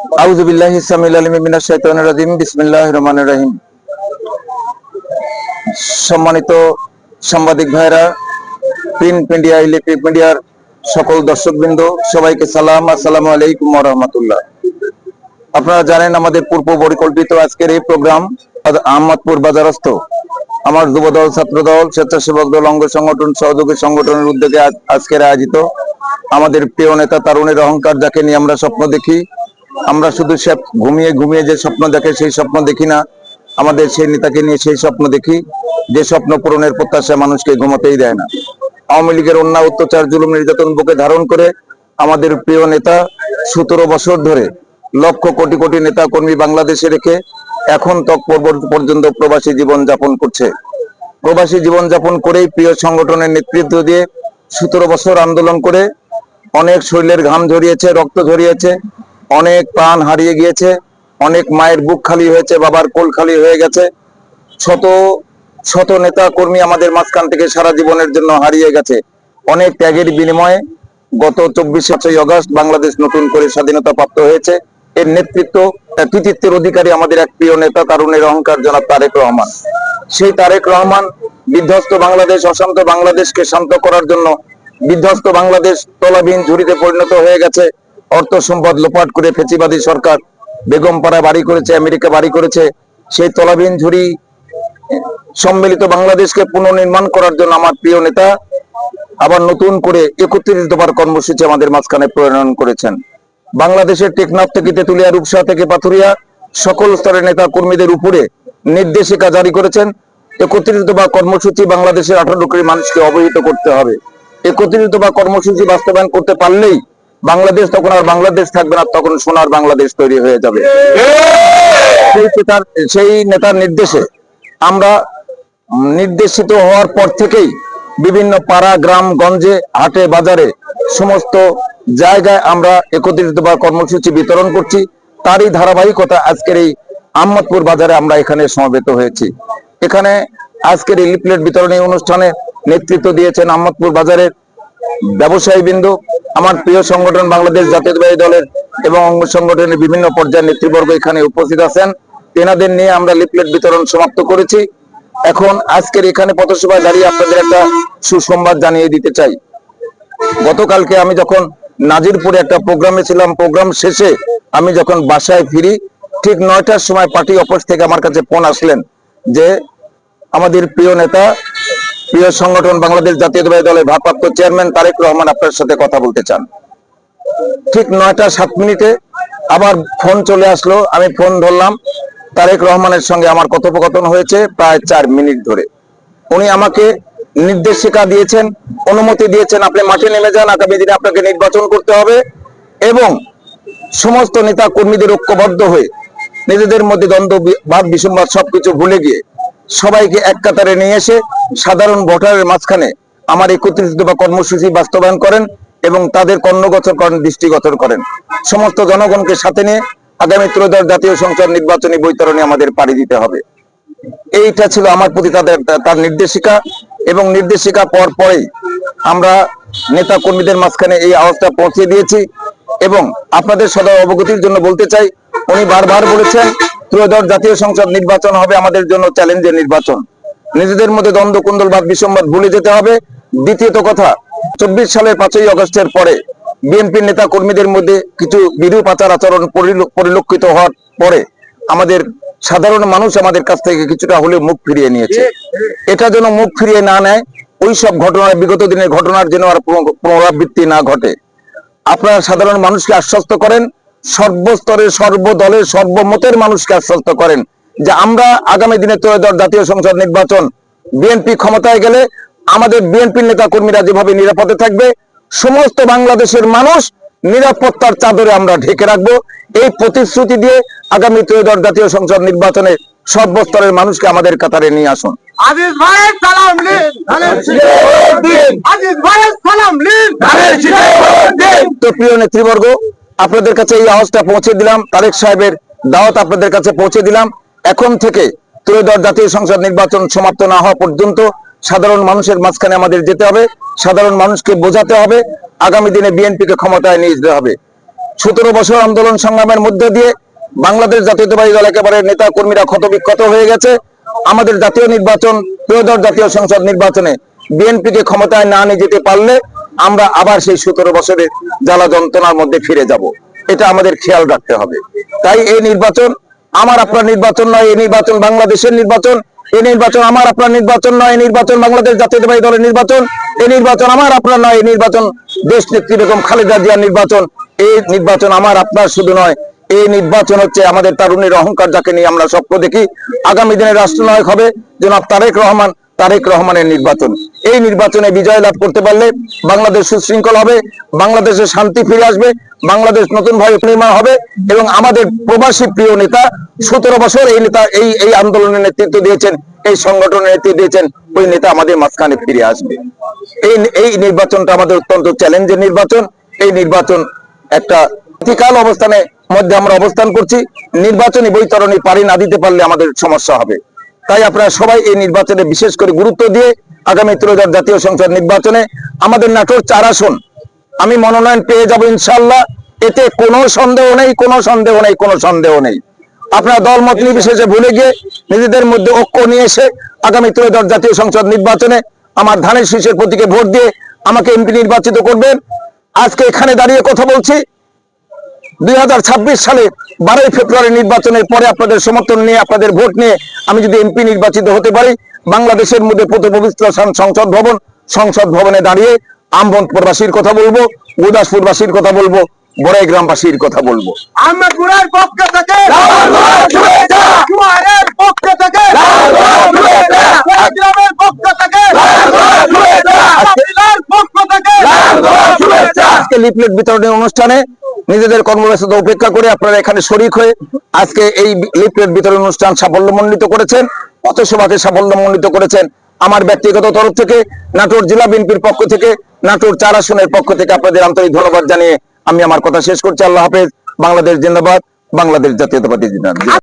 আউযু বিল্লাহি আলিম মিনাশ শাইতানির রাজিম, বিসমিল্লাহির রহমানির রহিম। সম্মানিত সাংবাদিক ভাইরা প্রিন্ট মিডিয়া, ইলেকট্রিক মিডিয়ার সকল দর্শকবৃন্দ, সবাইকে সালাম, আসসালামু আলাইকুম ওয়া রাহমাতুল্লাহ। আপনারা জানেন আমাদের পূর্ব পরিকল্পিত আজকের এই প্রোগ্রাম আহমদপুর বাজারস্থ। আমার যুবদল, ছাত্রদল, স্বেচ্ছাসেবক দল, অঙ্গ সংগঠন, সহযোগী সংগঠনের উদ্যোগে আজকের আয়োজিত আমাদের প্রিয় নেতা তারুণের অহংকার, যাকে নিয়ে আমরা স্বপ্ন দেখি আমরা শুধু সে ঘুমিয়ে ঘুমিয়ে যে স্বপ্ন দেখে সেই স্বপ্ন দেখি না, আমাদের সেই নেতাকে নিয়ে সেই স্বপ্ন দেখি, যে স্বপ্ন পূরণের প্রত্যাশা মানুষকে ঘুমাতেই দেয় না। আওয়ামী লীগের অন্যায় অত্যাচার, জুলুম, নির্যাতন বুকে ধারণ করে আমাদের প্রিয় নেতা সতেরো বছর ধরে লক্ষ কোটি কোটি নেতা কর্মী বাংলাদেশে রেখে এখন তক পর্যন্ত প্রবাসী জীবন যাপন করছে। প্রবাসী জীবন যাপন করেই প্রিয় সংগঠনের নেতৃত্ব দিয়ে সতেরো বছর আন্দোলন করে অনেক শরীরের ঘাম ঝরিয়েছে, রক্ত ঝরিয়েছে অনেক প্রাণ হারিয়ে গিয়েছে, অনেক মায়ের বুক খালি হয়েছে, বাবার কোল খালি হয়ে গেছে। শত শত নেতা কর্মী আমাদের মাঝখান থেকে সারা জীবনের জন্য হারিয়ে গেছে। অনেক ত্যাগের বিনিময়ে গত চব্বিশে আগস্ট বাংলাদেশ নতুন করে স্বাধীনতা প্রাপ্ত হয়েছে। এর নেতৃত্ব কৃতিত্বের অধিকারী আমাদের এক প্রিয় নেতা তারুণের অহংকার, জনাব তারেক রহমান। সেই তারেক রহমান বিধ্বস্ত বাংলাদেশ, অশান্ত বাংলাদেশকে শান্ত করার জন্য বিধ্বস্ত বাংলাদেশ তলাবিহীন ঝুড়িতে পরিণত হয়ে গেছে। অর্থ সম্পদ লোপাট করে ফেচিবাদী সরকার বেগমপাড়া বাড়ি করেছে, আমেরিকা বাড়ি করেছে, সেই তলাবিহীন ঝুড়ি সম্মিলিত বাংলাদেশকে পুনর্নির্মাণ করার জন্য আমার প্রিয় নেতা আবার নতুন করে একত্রিশ দফার কর্মসূচি আমাদের মাঝখানে প্রণয়ন করেছেন। বাংলাদেশের টেকনাফ থেকে তেতুলিয়া, রূপসা থেকে পাথুরিয়া সকল স্তরের নেতা কর্মীদের উপরে নির্দেশিকা জারি করেছেন। একত্রিশ দফা কর্মসূচি বাংলাদেশের আঠারো কোটি মানুষকে অবহিত করতে হবে। একত্রিশ দফা কর্মসূচি বাস্তবায়ন করতে পারলেই বাংলাদেশ তখন আর বাংলাদেশ থাকবে না, তখন সোনার বাংলাদেশ তৈরি হয়ে যাবে। সেই নেতার নির্দেশে আমরা নির্দেশিত হওয়ার পর থেকেই বিভিন্ন পাড়া, গ্রাম, গঞ্জে, হাটে, বাজারে সমস্ত জায়গায় আমরা একত্রিত বা কর্মসূচি বিতরণ করছি। তারই ধারাবাহিকতা আজকের এই আহমদপুর বাজারে আমরা এখানে সমবেত হয়েছি। এখানে আজকের এই লিফলেট বিতরণী অনুষ্ঠানে নেতৃত্ব দিয়েছেন আহমদপুর বাজারের ব্যবসায়ী বিন্দু আমার প্রিয় সংগঠন বাংলাদেশ জাতীয়তাবাদী দলের এবং অঙ্গ সংগঠনের বিভিন্ন পর্যায়ের নেতৃবর্গ এখানে উপস্থিত আছেন। তেনাদের নিয়ে আমরা লিফলেট বিতরণ সমাপ্ত করেছি। এখন আজকের এখানে পথসভায় দাঁড়িয়ে আপনাদের একটা সুসংবাদ জানিয়ে দিতে চাই। গতকালকে আমি যখন নাজিরপুরে একটা প্রোগ্রামে ছিলাম, প্রোগ্রাম শেষে আমি যখন বাসায় ফিরি, ঠিক নয়টার সময় পার্টি অফিস থেকে আমার কাছে ফোন আসলেন যে, আমাদের প্রিয় নেতা প্রিয় সংগঠন বাংলাদেশ জাতীয়তাবাদী দলের ভারপ্রাপ্ত চেয়ারম্যান তারেক রহমান আপনার সাথে কথা বলতে চান। ঠিক নয়টা সাত মিনিটে আবার ফোন চলে আসলো, আমি ফোন ধরলাম। তারেক রহমানের সঙ্গে আমার কথোপকথন হয়েছে প্রায় চার মিনিট ধরে। উনি আমাকে নির্দেশিকা দিয়েছেন, অনুমতি দিয়েছেন, আপনি মাঠে নেমে যান, আগামী দিনে আপনাকে নির্বাচন করতে হবে এবং সমস্ত নেতা কর্মীদের ঐক্যবদ্ধ হয়ে নিজেদের মধ্যে দ্বন্দ্ব বি- বাদ বিসম্বাদ সবকিছু ভুলে গিয়ে সবাইকে এক কাতারে নিয়ে এসে সাধারণ ভোটারের মাঝখানে আমার একত্রিত বা কর্মসূচি বাস্তবায়ন করেন এবং তাদের কর্ণগোচর করেন, দৃষ্টিগোচর করেন। সমস্ত জনগণকে সাথে নিয়ে আগামী ত্রয়োদশ জাতীয় সংসদ নির্বাচনী বৈতরণে আমাদের পাড়ি দিতে হবে। এইটা ছিল আমার প্রতি তাদের তার নির্দেশিকা এবং নির্দেশিকা পর পরেই আমরা নেতা কর্মীদের মাঝখানে এই আওয়াজটা পৌঁছে দিয়েছি এবং আপনাদের সদা অবগতির জন্য বলতে চাই, উনি বারবার বলেছেন ত্রয়োদশ জাতীয় সংসদ নির্বাচন হবে আমাদের জন্য চ্যালেঞ্জের নির্বাচন। নিজেদের মধ্যে দ্বন্দ্ব কুন্দলবাদ বিসম্বাদ ভুলে যেতে হবে। দ্বিতীয়ত কথা, চব্বিশ সালের পাঁচই আগস্টের পরে বিএনপির নেতা কর্মীদের মধ্যে কিছু বিরূপ আচার আচরণ পরিলক্ষিত হওয়ার পরে আমাদের সাধারণ মানুষ আমাদের কাছ থেকে কিছুটা হলেও মুখ ফিরিয়ে নিয়েছে। এটা যেন মুখ ফিরিয়ে না নেয়, ওই সব ঘটনার, বিগত দিনের ঘটনার যেন আর পুনরাবৃত্তি না ঘটে। আপনারা সাধারণ মানুষকে আশ্বস্ত করেন সর্বস্তরের সর্বদলের সর্বমতের মানুষকে আশ্বস্ত করেন যে আমরা আগামী দিনে ত্রয়োদশ জাতীয় সংসদ নির্বাচন বিএনপি ক্ষমতায় গেলে আমাদের বিএনপির নেতা কর্মীরা যেভাবে নিরাপদে থাকবে সমস্ত বাংলাদেশের মানুষ নিরাপত্তার চাদরে আমরা ঢেকে রাখব। এই প্রতিশ্রুতি দিয়ে আগামী ত্রয়োদশ জাতীয় সংসদ নির্বাচনে সর্বস্তরের মানুষকে আমাদের কাতারে নিয়ে আসুন। আজিজ ভাইয়ের সালাম লিন আজিজ ভাইয়ের সালাম লিন তো প্রিয় নেতৃবর্গ আপনাদের কাছে এই আওয়াজটা পৌঁছে দিলাম। তারেক সাহেবের দাওয়াত আপনাদের কাছে পৌঁছে দিলাম। এখন থেকে ত্রয়োদশ জাতীয় সংসদ নির্বাচন সমাপ্ত না হওয়া পর্যন্ত সাধারণ মানুষের মাঝখানে আমাদের যেতে হবে। সাধারণ মানুষকে বোঝাতে হবে। আগামী দিনে বিএনপিকে ক্ষমতায় নিয়ে যেতে হবে। সতেরো বছর আন্দোলন সংগ্রামের মধ্যে দিয়ে বাংলাদেশ জাতীয়তাবাদী দল একেবারে নেতা কর্মীরা ক্ষতবিক্ষত হয়ে গেছে। আমাদের জাতীয় নির্বাচন, ত্রয়োদশ জাতীয় সংসদ নির্বাচনে বিএনপিকে ক্ষমতায় না নিয়ে যেতে পারলে আমরা আবার সেই সতেরো বছরের জ্বালা যন্ত্রণার মধ্যে ফিরে যাব। এটা আমাদের খেয়াল রাখতে হবে। তাই এই নির্বাচন আমার আপনার নির্বাচন নয়, এই নির্বাচন বাংলাদেশের নির্বাচন, এই নির্বাচন আমার আপনার নির্বাচন নয় নির্বাচন বাংলাদেশ জাতীয়তাবাদী দলের নির্বাচন, এই নির্বাচন আমার আপনার নয়, এই নির্বাচন দেশ নেত্রী বেগম খালেদা জিয়ার নির্বাচন, এই নির্বাচন আমার আপনার শুধু নয়, এই নির্বাচন হচ্ছে আমাদের তারুণের অহংকার যাকে নিয়ে আমরা স্বপ্ন দেখি। আগামী দিনে রাষ্ট্রনায়ক হবে জনাব তারেক রহমান, তারেক রহমানের নির্বাচন। এই নির্বাচনে বিজয় লাভ করতে পারলে বাংলাদেশ সুশৃঙ্খল হবে, বাংলাদেশে শান্তি ফিরে আসবে, বাংলাদেশ নতুন ভাবে নির্মাণ হবে এবং আমাদের প্রবাসী প্রিয় নেতা সতেরো বছর এই নেতা, এই এই আন্দোলনের নেতৃত্ব দিয়েছেন, এই সংগঠনের নেতৃত্ব দিয়েছেন, ওই নেতা আমাদের মাঝখানে ফিরে আসবে। এই এই নির্বাচনটা আমাদের অত্যন্ত চ্যালেঞ্জের নির্বাচন। এই নির্বাচন একটা ক্রিটিক্যাল অবস্থানে মধ্যে আমরা অবস্থান করছি। নির্বাচনী বৈতরণী পারি না দিতে পারলে আমাদের সমস্যা হবে। তাই আপনারা সবাই এই নির্বাচনে বিশেষ করে গুরুত্ব দিয়ে আগামী ত্রয়োদশ জাতীয় সংসদ নির্বাচনে আমাদের নাটোর চার আসন। আমি মনোনয়ন পেয়ে যাব ইনশাল্লাহ এতে কোনো সন্দেহ নেই, কোনো সন্দেহ নেই, কোনো সন্দেহ নেই। আপনারা দলমত নির্বিশেষে ভুলে গিয়ে নিজেদের মধ্যে ঐক্য নিয়ে এসে আগামী ত্রয়োদশ জাতীয় সংসদ নির্বাচনে আমার ধানের শীষের প্রতীকে ভোট দিয়ে আমাকে এমপি নির্বাচিত করবেন। আজকে এখানে দাঁড়িয়ে কথা বলছি। দুই হাজার ছাব্বিশ সালে বারোই ফেব্রুয়ারি নির্বাচনের পরে আপনাদের সমর্থন নিয়ে, আপনাদের ভোট নিয়ে আমি যদি এমপি নির্বাচিত হতে পারি বাংলাদেশের মধ্যে প্রথম পবিত্র সংসদ ভবন সংসদ ভবনে দাঁড়িয়ে আমবন্তপুরবাসীর কথা বলব উদাসপুরবাসীর কথা বলব বড়াই গ্রামবাসীর কথা বলব আহমেদপুরের পক্ষ থেকে লাল শুভেচ্ছা! জুয়ারের পক্ষ থেকে গ্রামের পক্ষ থেকে শুভেচ্ছা! মহিলার পক্ষ থেকে আজকে লিফলেট বিতরণের অনুষ্ঠানে নিজেদের কর্মব্যস্ততা উপেক্ষা করে আপনারা এখানে শরিক হয়ে আজকে এই লিফলেট বিতরণ অনুষ্ঠান সাফল্যমণ্ডিত করেছেন পথসভাকে সাফল্যমণ্ডিত করেছেন আমার ব্যক্তিগত তরফ থেকে, নাটোর জেলা বিএনপির পক্ষ থেকে, নাটোর চার আসনের পক্ষ থেকে আপনাদের আন্তরিক ধন্যবাদ জানিয়ে আমি আমার কথা শেষ করছি। আল্লাহ হাফেজ। বাংলাদেশ জিন্দাবাদ, বাংলাদেশ জাতীয়তাবাদী জিন্দাবাদ।